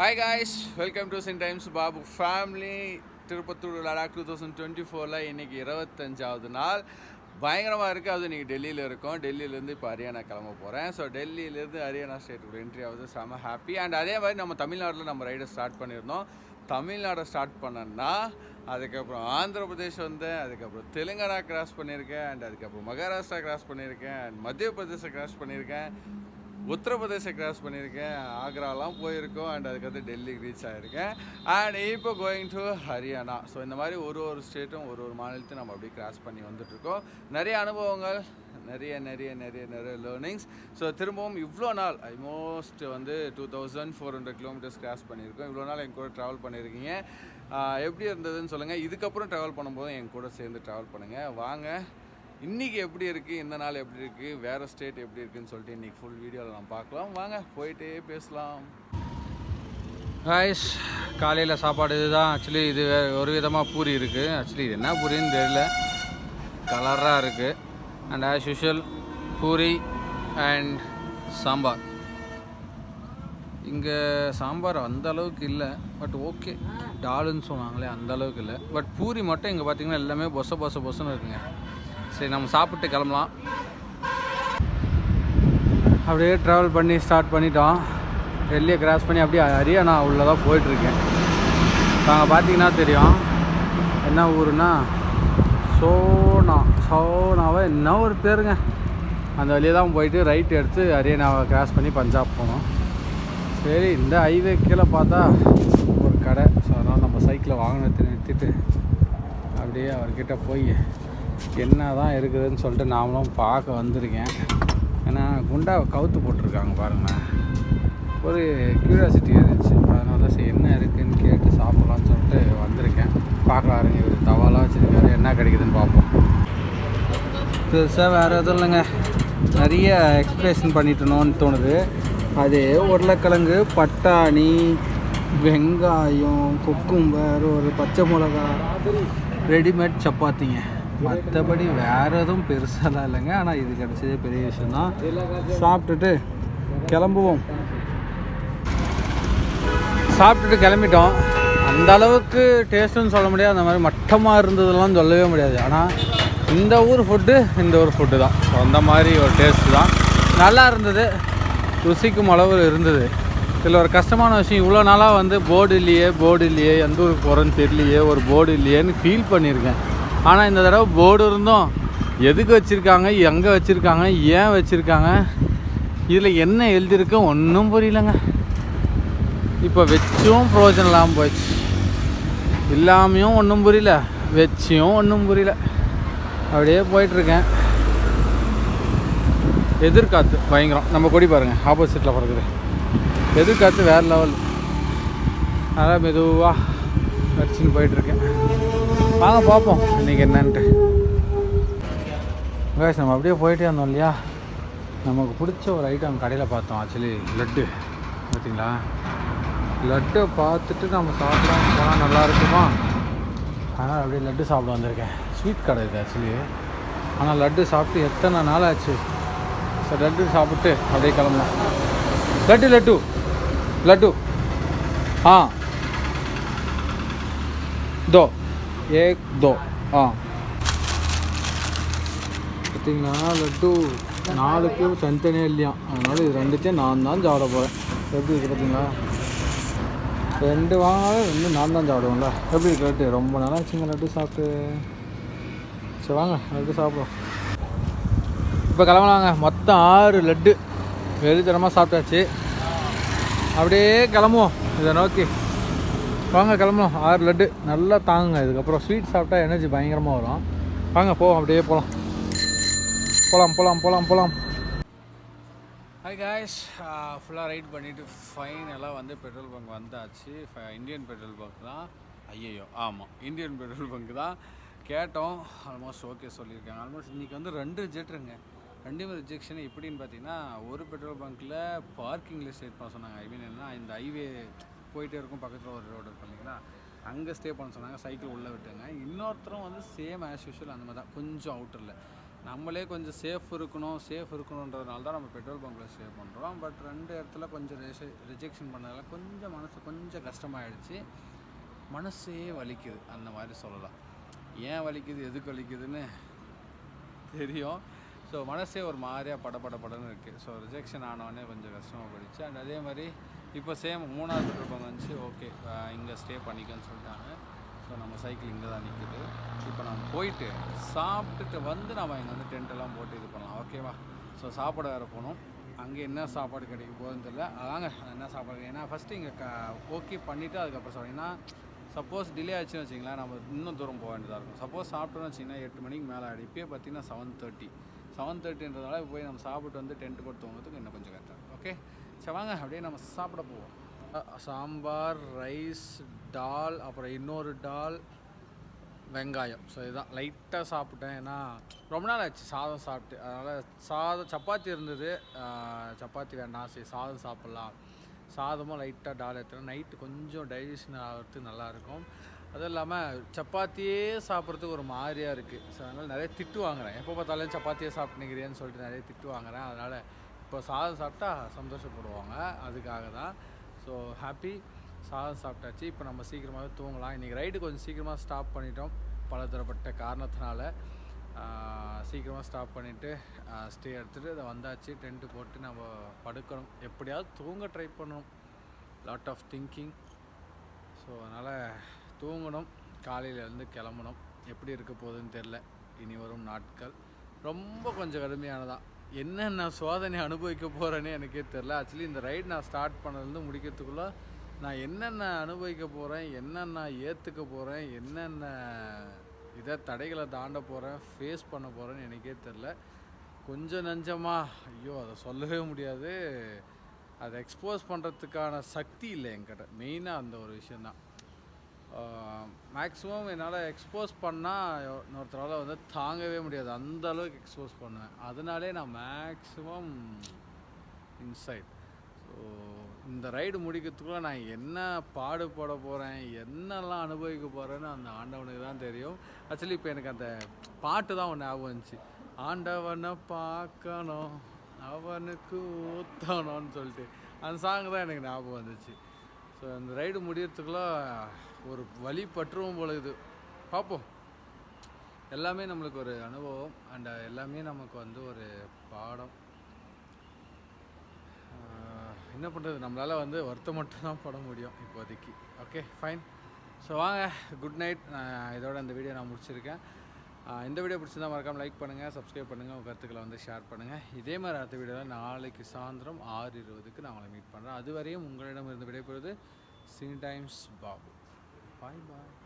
Hi guys welcome to cine times Babu family Tirupattur Ladakh two thousand twenty ஃபோரில் இன்றைக்கி இருபத்தஞ்சாவது நாள். பயங்கரமாக இருக்குது அது இன்றைக்கி டெல்லியில் இருக்கோம். டெல்லியிலேருந்து இப்போ ஹரியானா கிளம்ப போகிறேன் ஸோ டெல்லியிலேருந்து ஹரியானா ஸ்டேட்டுக்கு என்ட்ரி ஆகுது. செம ஹாப்பி அண்ட் அதே மாதிரி நம்ம தமிழ்நாட்டில் நம்ம ரைடை ஸ்டார்ட் பண்ணியிருந்தோம். தமிழ்நாடை ஸ்டார்ட் பண்ணேன்னா அதுக்கப்புறம் ஆந்திர பிரதேஷ் வந்தேன். அதுக்கப்புறம் தெலுங்கானா கிராஸ் பண்ணியிருக்கேன். அண்ட் அதுக்கப்புறம் மகாராஷ்டிரா கிராஸ் பண்ணியிருக்கேன். அண்ட் மத்திய பிரதேசம் கிராஸ் பண்ணியிருக்கேன். உத்தரப்பிரதேச கிராஸ் பண்ணியிருக்கேன். ஆக்ராலாம் போயிருக்கோம். அண்ட் அதுக்கடுத்து டெல்லிக்கு ரீச் ஆகிருக்கேன் அண்ட் இப்போ கோயிங் டு ஹரியானா. ஸோ இந்த மாதிரி ஒரு ஒரு ஸ்டேட்டும் ஒரு ஒரு மாநிலத்தையும் நம்ம அப்படியே கிராஸ் பண்ணி வந்துட்டுருக்கோம். நிறைய அனுபவங்கள் நிறைய நிறைய நிறைய நிறைய லேர்னிங்ஸ் ஸோ திரும்பவும் இவ்வளோ நாள் ஆல்மோஸ்ட் வந்து two thousand four hundred kilometres cross பண்ணியிருக்கோம். இவ்வளோ நாள் என் கூட ட்ராவல் பண்ணியிருக்கீங்க. எப்படி இருந்ததுன்னு சொல்லுங்கள் இதுக்கப்புறம் ட்ராவல் பண்ணும்போது என் கூட சேர்ந்து ட்ராவல் பண்ணுங்கள் வாங்க. இன்றைக்கி எப்படி இருக்குது இந்த நாள் எப்படி இருக்குது வேறு ஸ்டேட் எப்படி இருக்குன்னு சொல்லிட்டு இன்றைக்கி ஃபுல் வீடியோவில் நம்ம பார்க்கலாம். வாங்க போயிட்டே பேசலாம். காய்ஸ் காலையில் சாப்பாடு இதுதான். ஆக்சுவலி இது வே- ஒரு விதமாக பூரி இருக்குது ஆக்சுவலி இது என்ன பூரின்னு தெரியல. கலராக இருக்குது and as usual puri and sambar. இங்கே சாம்பார் அந்த அளவுக்கு இல்லை. பட் ஓகே டாலுன்னு சொன்னாங்களே அந்த அளவுக்கு இல்லை. பட் பூரி மட்டும் இங்கே பார்த்தீங்கன்னா எல்லாமே பொச பொச பொசன்னு இருக்குங்க. சரி நம்ம சாப்பிட்டு கிளம்பலாம். அப்படியே ட்ராவல் பண்ணி ஸ்டார்ட் பண்ணிட்டோம். டெல்லியை கிராஸ் பண்ணி அப்படியே ஹரியானா உள்ளே தான் போயிட்டுருக்கேன் நாங்கள் பார்த்தீங்கன்னா தெரியும். என்ன ஊருன்னா சோனா. சோனாவை என்ன ஒரு பேருங்க. அந்த வழியே தான் போயிட்டு ரைட் எடுத்து ஹரியானாவை கிராஸ் பண்ணி பஞ்சாப் போனோம். சரி இந்த ஹைவே கீழே பார்த்தா ஒரு கடை. ஸோ அதனால் நம்ம சைக்கிளை வாங்கினத்தை நிறுத்திட்டு அப்படியே அவர்கிட்ட போய் என்ன தான் இருக்குதுன்னு சொல்லிட்டு நாமளும் பார்க்க வந்திருக்கேன். ஏன்னா குண்டாவை கவுத்து போட்டிருக்காங்க பாருங்களேன். ஒரு க்யூரியாசிட்டி இருந்துச்சு. அதனால சரி என்ன இருக்குதுன்னு கேட்டு சாப்பிட்லான்னு சொல்லிட்டு வந்திருக்கேன். பார்க்கலாம் இருங்க இவர் தவாலாக வச்சுருக்காரு. என்ன கிடைக்குதுன்னு பார்ப்போம். பெருசாக வேறு எதுவும் இல்லைங்க. நிறைய எக்ஸ்பிரேஷன் பண்ணிட்டணும்னு தோணுது. அது உருளைக்கிழங்கு பட்டாணி வெங்காயம் குக்கும்பர் ஒரு பச்சை மிளகா ரெடிமேட் சப்பாத்திங்க. மற்றபடி வேறு எதுவும் பெருசாலாம் இல்லைங்க. ஆனால் இது கிடச்சதே பெரிய விஷயம்தான். சாப்பிட்டுட்டு கிளம்புவோம். சாப்பிட்டுட்டு கிளம்பிட்டோம். அந்த அளவுக்கு டேஸ்ட்டுன்னு சொல்ல முடியாது. அந்த மாதிரி மட்டமாக இருந்ததெல்லாம் சொல்லவே முடியாது. ஆனால் இந்த ஊர் ஃபுட்டு இந்த ஊர் ஃபுட்டு தான். ஸோ அந்த மாதிரி ஒரு டேஸ்ட்டு தான். நல்லா இருந்தது. ருசிக்கும் அளவு இருந்தது. இதில் ஒரு கஷ்டமான விஷயம் இவ்வளோ நாளாக வந்து போர்டு இல்லையே போர்டு இல்லையே எந்த ஊருக்கு போகிறேன்னு தெரியலையே ஒரு போர்டு இல்லையேன்னு ஃபீல் பண்ணியிருக்கேன். ஆனால் இந்த தடவை போர்டு இருந்தும் எதுக்கு வச்சுருக்காங்க எங்கே வச்சுருக்காங்க ஏன் வச்சுருக்காங்க இதில் என்ன எழுதியிருக்கு ஒன்றும் புரியலங்க. இப்போ வச்சும் ப்ரோஜனம் இல்லாமல் போயிடுச்சு. இல்லாமையும் ஒன்றும் புரியல வச்சியும் ஒன்றும் புரியல. அப்படியே போயிட்டுருக்கேன். எதிர்காத்து பயங்கரம். நம்ம கொடி பாருங்கள் ஆப்போசிட்டில் பறக்குது. எதிர்காத்து வேறு லெவல் நல்லா மெதுவாக அடிச்சுன்னு போயிட்டுருக்கேன். வாங்க பார்ப்போம் இன்றைக்கி என்னன்ட்டு. Guys நம்ம அப்படியே போயிட்டே இருந்தோம் இல்லையா? நமக்கு பிடிச்ச ஒரு ஐட்டம் கடையில் பார்த்தோம் ஆக்சுவலி லட்டு. பார்த்தீங்களா லட்டை பார்த்துட்டு நம்ம சாப்பிடலாம் போனால் நல்லா இருக்குமா? அதனால் அப்படியே லட்டு சாப்பிட வந்திருக்கேன். ஸ்வீட் கடை இது ஆக்சுவலி ஆனால் லட்டு சாப்பிட்டு எத்தனை நாள் ஆச்சு? ஸோ லட்டு சாப்பிட்டு அப்படியே கிளம்பலாம். லட்டு லட்டு. லட்டு. ஆ. இதோ. ஏக் தோ ஆ. பார்த்தீங்கன்னா லட்டு நாலுக்கும் தனித்தனியே இல்லையா? அதனால் இது ரெண்டுத்தையும் நான் தான் சாப்பிட போகிறேன் எப்படி இருக்குது பார்த்தீங்களா? ரெண்டு வாங்கினாலும் ரெண்டு நான் தான் சாப்பிடுவோம்ல எப்படி இருக்கு லட்டு? ரொம்ப நல்லா ஆச்சுங்க லட்டு சாப்பிட்டு. சரி வாங்க லட்டு சாப்பிடுவோம். இப்போ கிளம்பலாங்க மொத்தம் ஆறு லட்டு. வெறித்தனமாக சாப்பிட்டாச்சு. அப்படியே கிளம்புவோம். இதை நோக்கி. வாங்க கிளம்பலாம் ஆறு லட்டு. நல்லா தாங்குங்க. இதுக்கப்புறம் ஸ்வீட் சாப்பிட்டா எனர்ஜி பயங்கரமாக வரும். வாங்க போவோம். அப்படியே போகலாம் போகலாம் போகலாம் போகலாம் போகலாம் ஹாய் காய்ஸ் ஃபுல்லாக ரைட் பண்ணிவிட்டு ஃபைனலாக வந்து பெட்ரோல் பங்க் வந்தாச்சு. இந்தியன் பெட்ரோல் பங்க் தான். ஐயையோ ஆமாம் இந்தியன் பெட்ரோல் பங்க் தான். கேட்டோம். ஆல்மோஸ்ட் ஓகே சொல்லியிருக்காங்க. ஆல்மோஸ்ட் இன்றைக்கி வந்து ரெண்டு ரிஜெக்ட்ருங்க ரெண்டுமே ரிஜெக்ஷன் எப்படின்னு பார்த்தீங்கன்னா ஒரு பெட்ரோல் பங்க்கில் பார்க்கிங்கில் ஸ்டே பண்ண சொன்னாங்க. ஐ மீன் என்னன்னா இந்த ஹைவே போயிட்டே இருக்கும் பக்கத்தில் ஒரு ரோடு இருக்கும் இல்லைங்களா? அங்கே ஸ்டே பண்ண சொன்னாங்க சைக்கிள் உள்ளே விட்டுங்க. இன்னொருத்தரும் வந்து சேம் ஆஸ் யூஷுவல் அந்த மாதிரி தான் கொஞ்சம் அவுட்டரில் நம்மளே கொஞ்சம் சேஃப் இருக்கணும் சேஃப் இருக்கணுன்றதுனால தான் நம்ம பெட்ரோல் பங்க்கில் ஸ்டே பண்ணுறோம் பட் ரெண்டு இடத்துல கொஞ்சம் ரிஜெக்ஷன் பண்ணதால கொஞ்சம் மனசு கொஞ்சம் கஷ்டமாயிடுச்சு. மனசே வலிக்குது. அந்த மாதிரி சொல்லலாம். ஏன் வலிக்குது? எதுக்கு வலிக்குதுன்னு தெரியும். ஸோ மனசே ஒரு மாதிரியாக பட பட படன்னு இருக்குது ஸோ ரிஜெக்ஷன் ஆனவொடனே கொஞ்சம் கஷ்டமாக போயிடுச்சு. அண்ட் அதே மாதிரி இப்போ சேம் மூணாவது பெட்ரோல் பங்க் வந்துச்சு ஓகே இங்கே ஸ்டே பண்ணிக்கன்னு சொல்லிட்டாங்க. ஸோ நம்ம சைக்கிள் இங்கே தான் நிற்குது இப்போ நம்ம போயிட்டு சாப்பிட்டுட்டு வந்து நம்ம இங்கே வந்து டென்ட்டெல்லாம் போட்டு இது பண்ணலாம். ஓகேவா ஸோ சாப்பிட வேறு போகணும். அங்கே என்ன சாப்பாடு கிடைக்க போகுதுன்னு தெரியல. அதாங்க என்ன சாப்பாடு ஏன்னா ஃபஸ்ட்டு இங்கே க ஓகே பண்ணிவிட்டு அதுக்கப்புறம் சாப்பிடும் ஏன்னா சப்போஸ் டிலே ஆச்சுன்னு வச்சிங்களேன் நம்ம இன்னும் தூரம் போக வேண்டியதாக இருக்கும். சப்போஸ் சாப்பிட்டோன்னு வச்சிங்கன்னா எட்டு மணிக்கு மேலே ஆகிடும் இப்போயே பார்த்தீங்கன்னா செவன் தேர்ட்டி செவன் தேர்ட்டின்றதால போய் நம்ம சாப்பிட்டு வந்து டென்ட் போட்டு தூங்குறதுக்கு இன்னும் கொஞ்சம் கரெக்டாக ஓகே சரி வாங்க. அப்படியே நம்ம சாப்பிட போவோம். சாம்பார் ரைஸ் டால் அப்புறம் இன்னொரு டால் வெங்காயம். ஸோ இதுதான் லைட்டாக சாப்பிட்டேன். ஏன்னா ரொம்ப நாள் ஆச்சு. சாதம் சாப்பிட்டு. அதனால் சாதம் சப்பாத்தி இருந்தது. சப்பாத்தி வேண்டாம். சரி சாதம் சாப்பிட்லாம். சாதமும் லைட்டாக டால் எடுத்துனா நைட்டு கொஞ்சம் டைஜஷன் ஆகிறதுக்கு நல்லாயிருக்கும் அதுவும் இல்லாமல் சப்பாத்தியே சாப்பிட்றதுக்கு ஒரு மாதிரியாக இருக்குது ஸோ அதனால் நிறைய திட்டு வாங்குறேன். எப்போ பார்த்தாலும் சப்பாத்தியே சாப்பிட்டுங்கிறேன்னு சொல்லிட்டு நிறைய திட்டு வாங்குறேன். அதனால் இப்போ சாதம் சாப்பிட்டா சந்தோஷப்படுவாங்க. அதுக்காக தான். ஸோ ஹாப்பி சாதம் சாப்பிட்டாச்சு. இப்போ நம்ம சீக்கிரமாகவே தூங்கலாம். இன்றைக்கி ரைடு கொஞ்சம் சீக்கிரமாக ஸ்டாப் பண்ணிட்டோம். பலதரப்பட்ட காரணத்தினால சீக்கிரமாக ஸ்டாப் பண்ணிவிட்டு ஸ்டே எடுத்துகிட்டு அதை வந்தாச்சு. டென்ட்டு போட்டு நம்ம படுக்கணும். எப்படியாவது தூங்க ட்ரை பண்ணணும். லாட் ஆஃப் திங்கிங் ஸோ அதனால் தூங்கணும் காலையில் இருந்து கிளம்பணும். எப்படி இருக்க போகுதுன்னு தெரில இனி வரும் நாட்கள். ரொம்ப கொஞ்சம் கடுமையானதான். என்னென்ன சோதனை அனுபவிக்க போகிறேன்னு எனக்கே தெரில ஆக்சுவலி இந்த ரைட் நான் ஸ்டார்ட் பண்ணதுலேருந்து முடிக்கிறதுக்குள்ளே நான் என்னென்ன அனுபவிக்க போகிறேன் என்னென்ன ஏற்றுக்க போகிறேன் என்னென்ன இதை தடைகளை தாண்ட போகிறேன் ஃபேஸ் பண்ண போகிறேன்னு எனக்கே தெரில கொஞ்சம் நஞ்சமாக ஐயோ அதை சொல்லவே முடியாது. அதை எக்ஸ்போஸ் பண்ணுறதுக்கான சக்தி இல்லை என்கிட்ட. மெயினாக அந்த ஒரு விஷயந்தான் மேக்ஸிமம் என்னால் எக்ஸ்போஸ் பண்ணால் இன்னொருத்தரால் வந்து தாங்கவே முடியாது. அந்த அளவுக்கு எக்ஸ்போஸ் பண்ணுவேன். அதனாலே நான் மேக்ஸிமம் இன்சைட் ஸோ இந்த ரைடு முடிக்கிறதுக்குள்ள நான் என்ன பாடுபட போகிறேன் என்னெல்லாம் அனுபவிக்க போகிறேன்னு அந்த ஆண்டவனுக்கு தான் தெரியும். ஆக்சுவலி இப்போ எனக்கு அந்த பாட்டு தான் ஒன்று ஞாபகம் வந்துச்சு. ஆண்டவனை பார்க்கணும் அவனுக்கு ஊத்தணும்னு சொல்லிட்டு. அந்த சாங் தான் எனக்கு ஞாபகம் வந்துச்சு. ஸோ அந்த ரைடு முடியறதுக்குள்ள ஒரு வழி பற்றுவோம் போல இது. பார்ப்போம் எல்லாமே நம்மளுக்கு ஒரு அனுபவம். அண்ட் எல்லாமே நமக்கு வந்து ஒரு பாடம். என்ன பண்ணுறது நம்மளால் வந்து வருத்தம் மட்டும்தான் போட பட முடியும் இப்போதைக்கு. ஓகே ஃபைன் ஸோ வாங்க. குட் நைட் நான் இதோட இந்த வீடியோ நான் முடிச்சிருக்கேன். இந்த வீடியோ பிடிச்சிருந்தா மறக்காமல் லைக் பண்ணுங்கள் சப்ஸ்கிரைப் பண்ணுங்கள் உங்கள் கருத்துக்களை வந்து ஷேர் பண்ணுங்கள் இதே மாதிரி அடுத்த வீடியோவில் நாளைக்கு சாயந்தரம் ஆறு இருபதுக்கு நான் உங்களை மீட் பண்ணுறேன் அதுவரையும் உங்களிடம் இருந்து விடைபெறுவது cine times Babu bye bye